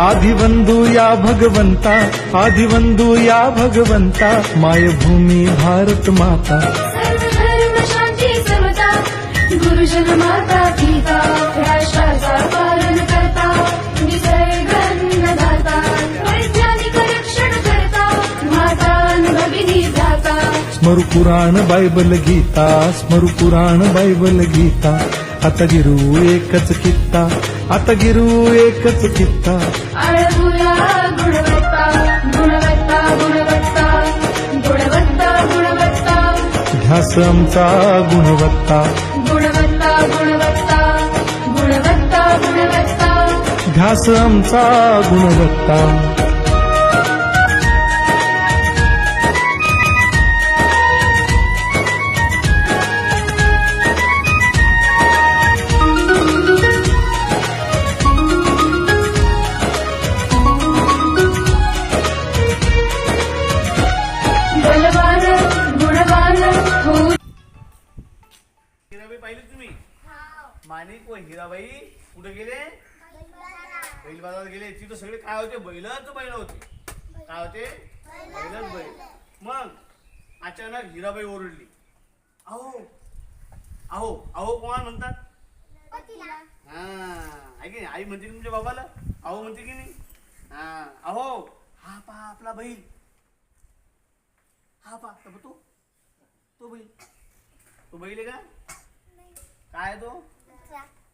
आदिवंदू या भगवंता आदिवंदू या भगवंता मायभूमी भारत माता. गुरुजन माता पिता राष्ट्राचा पालन करता निसर्ग अन्नदाता वैज्ञानिक रक्षण करता माता भगिनी जाता स्मरु पुराण बायबल गीता स्मरु पुराण बायबल गीता. आता गिरू एकच कित्ता आता गिरू एकच कित्ता. आळमुला गुणवत्ता गुणवत्ता गुणवत्ता गुणवत्ता गुणवत्ता. ध्यास आमचा गुणवत्ता. गुणवत्ता गुणवत्ता गुणवत्ता गुणवत्ता. ध्यास आमचा गुणवत्ता. हिराबाई पाहिली तुम्ही? माणिक व हिराबाई कुठे गेले? बैल बाजारात गेले. तिथं सगळे काय होते? बैलच बैल होते. काय होते? बैलच बैल. मग अचानक हिराबाई ओरडली. अहो अहो अहो कोण म्हणतात? हा आहे की नाही? आई म्हणते की तुमच्या बाबाला? अहो म्हणते की नाही? हा अहो हा पहा आपला बैल. हा पहा तर तो तो बैल. तो बैल आहे का? काय तो?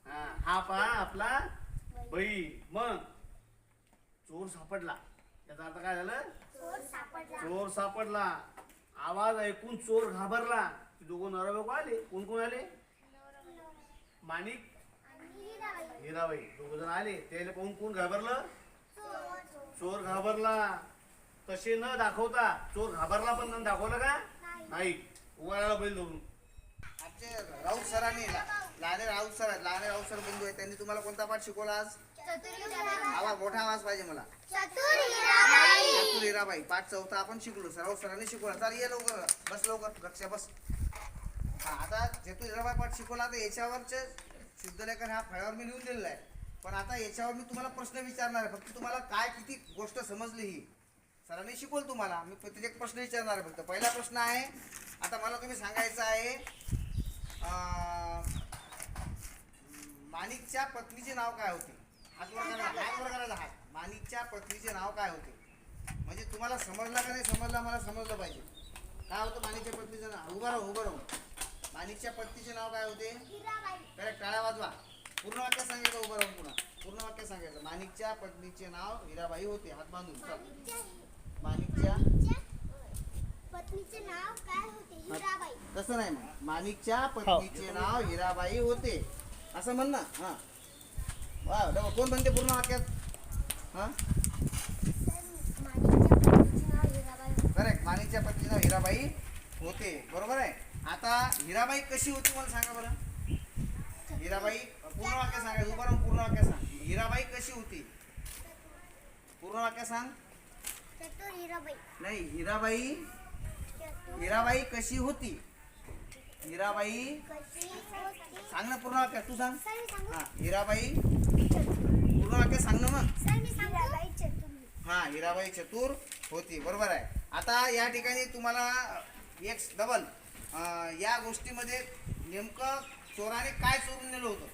हा हा पहा आपला. बैल मग. चोर सापडला. त्याचा अर्थ काय झालं? चोर सापडला. आवाज ऐकून चोर घाबरला. दोघं नवरा बायको आले? कोण कोण आले? माणिक हिराबाई. दोघ जण आले. त्याला कोण कोण घाबरलं? चोर. घाबरला. तसे न दाखवता चोर घाबरला पण दाखवलं का? नाही. उगाळाला बैल धरून. आमचे राऊत सरांनी लहाने राऊत सर आहेत लहाने राऊत सर बंधू आहेत. त्यांनी तुम्हाला कोणता पाठ शिकवला आज? आवाज मोठा आवाज पाहिजे मला. चतुर हिराबाई पाठ चौथा आपण शिकलो राऊत सरांनी शिकवला. चाल ये लवकर. बस लवकर. लक्ष बस. हा आता चतुर हिराबाई पाठ शिकवला तर याच्यावरचे शुद्धलेखन हा फळ्यावर मी लिहून दिलेला आहे. पण आता याच्यावर मी तुम्हाला प्रश्न विचारणार आहे. फक्त तुम्हाला काय किती गोष्ट समजली ही. सरांनी शिकवलं तुम्हाला. मी प्रत्येक एक प्रश्न विचारणार आहे फक्त. पहिला प्रश्न आहे आता मला तुम्ही सांगायचं आहे माणिकच्या पत्नीचे नाव काय होते? हात वर करा हात वर करायचा हात. माणिकच्या पत्नीचे नाव काय होते? म्हणजे तुम्हाला समजला का नाही समजला? मला समजलं पाहिजे. काय होतं माणिकच्या पत्नीचं नाव? उभं राहू उभं राहू. माणिकच्या पत्नीचे नाव काय होते? करेक्ट टाळ्या वाजवा. पूर्ण वाक्य सांगायचं उभं राहून पुन्हा. पूर्ण वाक्य सांगायचं माणिकच्या पत्नीचे नाव हिराबाई होते हात बांधून चल. माणिकच्या पत्नीचे नाव काय होते हिराबाई तसं नाही मग माणिकच्या पत्नीचे नाव हिराबाई होते. असं म्हण ना. हा. वा डबा कोण म्हणते पूर्ण वाक्यात? हा? माणिकच्या पत्नीचे नाव हिराबाई होते. करेक्ट माणिकच्या पत्नीचं हिराबाई होते बरोबर आहे? आता हिराबाई कशी होती मला सांगा बरं. हिराबाई पूर्ण वाक्य सांगायचं उभं राहून पूर्ण वाक्य सांग. हिराबाई कशी होती? पूर्ण वाक्य सांग. हिराबाई. नाही हिराबाई हिराबाई कशी होती? हिराबाई. सांग ना पूर्ण वाक्य तू सांग. हा हिराबाई. पूर्ण वाक्य सांग ना मग. हिराबाई चतुर हा हिराबाई चतुर होती बरोबर आहे. आता या ठिकाणी तुम्हाला एक डबल या गोष्टीमध्ये नेमकं चोराने काय चोरून नेलं होतं?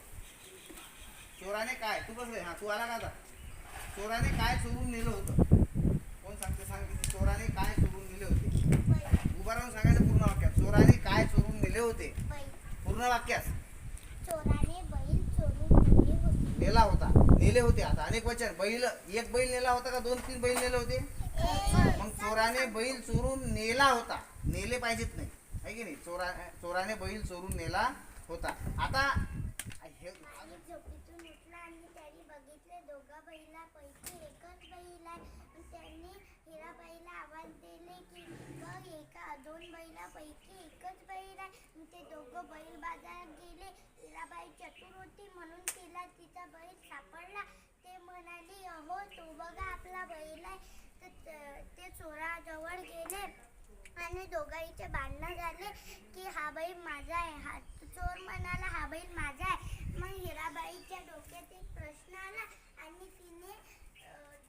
चोराने काय? तू बसले हा तू आला का आता? चोराने काय चोरून नेलं होतं? कोण सांगते? सांग चोराने काय चोरून नेले होते? उभा राहून सांगायचं पूर्ण वाक्यात. चोराने काय चोरून नेले होते? पूर्ण वाक्यात. चोराने बैल चोरून नेले होते. नेला होता. नेले होते आता. अनेक वचन. बैल एक बैल नेला होता का दोन तीन बैल नेले होते? मग चोराने बैल चोरून नेला होता. नेले पाहिजेत नाही. आहे की नाही? चोरा चोराने बैल चोरून नेला होता. आता हे आणि झोपेतून उठला आणि त्याने बघितले दोघा बैलापैकी एकच बैल आहे. त्यांनी हिराबाईला आवाज दिले की मुलांपैकी एकच बैल आहे. ते दोघं बैल बाजारात गेले. हिराबाई चतुर होती म्हणून तिला तिचा बैल सापडला. ते म्हणाले अहो तो बघा आपला बैल आहे. तर ते चोराजवळ गेले आणि दोघाईचे बांधणं झाले की हा बैल माझा आहे. हा चोर म्हणाला हा बैल माझा आहे. मग हिराबाईच्या डोक्यात एक प्रश्न आला आणि तिने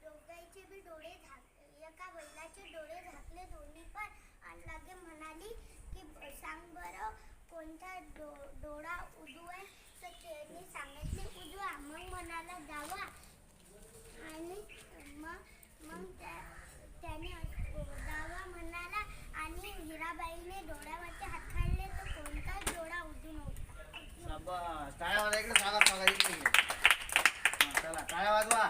दोघाईचे बी डोळे झाक एका बैलाचे डोळे झाकले दोन्ही पण. आणि म्हणाली की सांग बरं कोणता डो डोळा उजवा आहे? तर त्याने सांगितले उजवा. मग म्हणाला डावा आणि मग मग त्याने डावा म्हणाला आणि हिराबाईने डोळ्यावरचे हात काढले तर कोणता डोळा उजू नव्हता? टाळ्या वाजवा इकडे सांगा सांगा इकडे चला टाळ्या वाजवा.